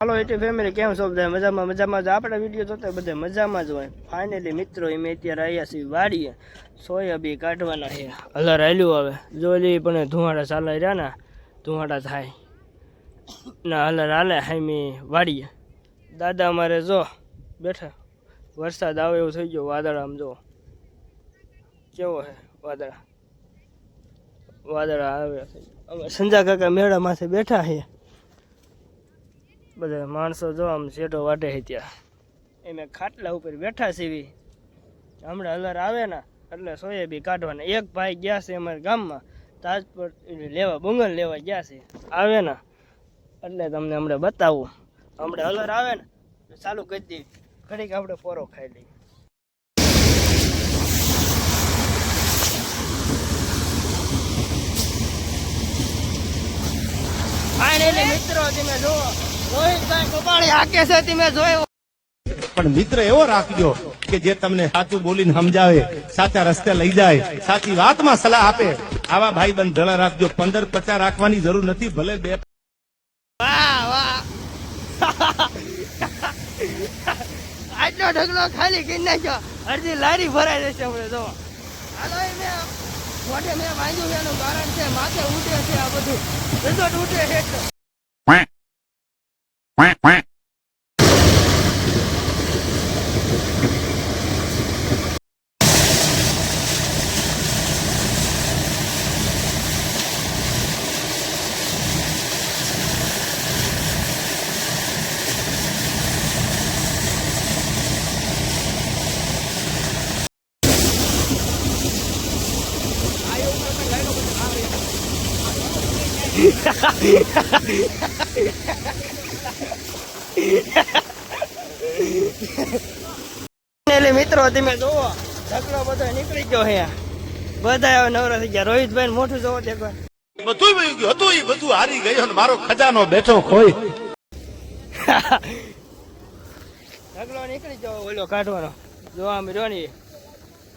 હાલો એટલે ફેમિલી કેમ છો બધા? મજામાં મજામાં જ. આપણે વીડિયો જોતા બધા મજામાં જ હોય. ફાઇનલી મિત્રો, અમે અત્યારે આવ્યા છીએ વાડીએ. સોયાબી કાઢવાના છે. હલર હાલ્યું આવે જોઈ પણ ધુવાડા ચાલે રહ્યા ને ધુવાડા થાય. ના હલર હાલે હામી વાડીએ. દાદા અમારે જો બેઠા. વરસાદ આવે એવું થઈ ગયો વાદળ આમ જો. કેવો છે વાદળા? વાદળા આવે. અમે સંજા કાકા મેળા માથે બેઠા છે બધા માણસો જો આમ વાટે છે ત્યાં. એમે ખાટલા ઉપર બેઠા સીવી હમણાં અલર આવે ને, એટલે સોયાબી કાઢવાના. એક ભાઈ ગયા છે અમારા ગામમાં, તાજપુર લેવા, બંગલ લેવા ગયા છે. આવે ને, એટલે તમને હમણાં બતાવું. હમણાં અલર આવે ને ચાલુ કરી દઈએ. ઘડીક આપણે પોરો ખાઈ લઈએ. ફાઇનલી મિત્રો, તમે જુઓ. પણ મિત્ર એવો રાખજો કે જે તમને સાચું બોલીને સમજાવે, સાચા રસ્તે લઈ જાય, સાચી વાતમાં સલાહ આપે. આવા ભાઈ બંધ ધળા રાખજો. પંદર પચાસ રાખવાની જરૂર નથી, ભલે બે આટલો ઢગલો ખાલી કરી નાખ્યો. અડધી લારી ભરાઈ જશે હમણાં જો હાલો મેં મોઢે મેં વાંચ્યું એનું કારણ છે, માથે ઉઠે છે આ બધું. રિઝોર્ટ ઉઠે છે એટલે એટલે મિત્રો તમે જોવો ઢગલો બધો નીકળી ગયો હે બધા નવરા થઈ ગયા. રોહિતભાઈ મોટું જોવો તે બધું વયું ગયું હતું એ બધું હારી ગયું ને મારો ખજાનો બેઠો ખોઈ. ઢગલો નીકળી ગયો ઓલો કાઢવાનો. જોવા મળ્યો ને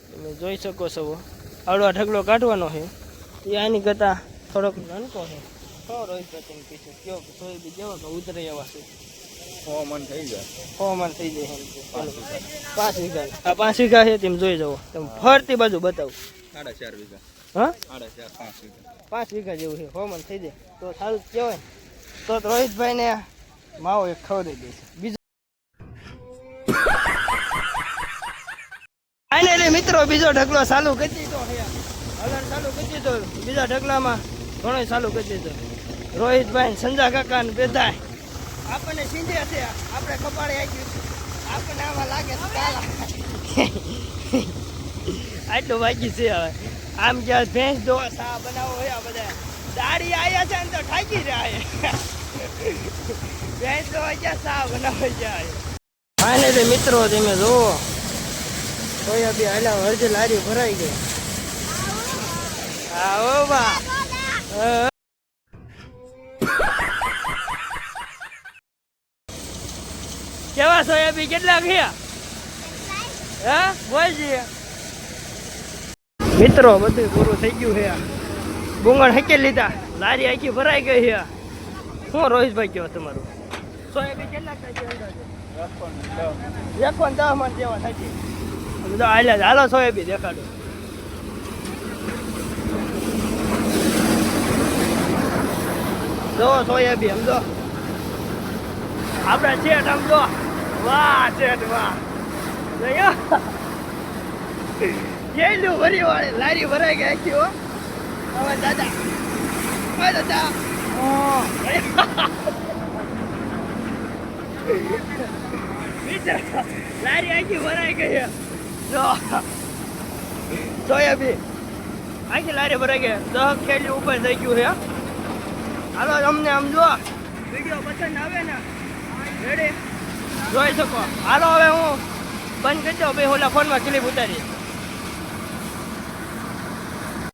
તમે જોઈ શકો છો. આવડો ઢગલો કાઢવાનો છે. એ આની કરતા થોડોક નાનકો છે. તો રોહિતભાઈ તમે કીધું કયો કે સોયાબીન જેવો કે ઉતરે એવા છે. મન થઈ જાય. સો મણ થઈ જાય પાંચ વીઘા. આ પાંચ વીઘા છે તેમ જોઈ જવો તમે ફરતી બાજુ બતાવું. સાડા ચાર વીઘા. હા? સાડા ચાર પાંચ વીઘા. પાંચ વીઘા જેવું છે. સો મણ થઈ જાય. તો સારું કહેવાય. તો તો રોહિતભાઈને માવો એક ખવડાવી દે છે બીજું ફાઇનલી મિત્રો બીજો ઢગલો ચાલુ કરી દીધો છે. હલણ ચાલુ કરી દીધો. બીજા ઢગલામાં ઘણો ચાલુ કરી દીધો. રોહિતભાઈ સંજા કાકા ને બેધાય આપણને સિંધે છે. આપણે કપાળે આવી આપણને આમાં લાગે છે કાલા. આટલું બાકી છે હવે. આમ જ્યાં ભેંસ દો સા બનાવો હોય આ બધા. દાડી આયા છે ને તો ઠાકી રહ્યા છે. ભેંસ દો ક્યાં સા બનાવો જાય. ફાઇનલી મિત્રો તમે જુઓ. સોયાબી હાલ્યા હરજે લારી ભરાઈ ગઈ. હા ઓ બા કેવા સોયાબી કેટલા ગયા હા? મિત્રો બધું પૂરું થઈ ગયું છે ગુંગણ હકી લીધા? લારી આખી ભરાઈ ગઈ છે. શું રોહિતભાઈ કયો તમારું? સોયાબી કેટલા એકોન દસ જેવા થાય બધા હાલ્યા છે. હાલો સોયાબી દેખાડો. જો સોયાબીન સમજો. આપણે શેઠ સમજો વાહ શેઠ વાહ જેલું ભરી વાળી લારી ભરાઈ ગઈ આખી હો હવે દાદા હવે દાદા લારી આખી ભરાઈ ગઈ. જો સોયાબી આખી લારી ભરાઈ ગઈ દસ ખેલી ઉપર થઈ ગયું છે હાલો તમને આમ જો વીડિયો પસંદ આવે ને રેડી જોઈ શકો. હાલો હવે હું બંધ કરી દઉં. ભાઈ ઓલા ફોનમાં ક્લિપ ઉતારી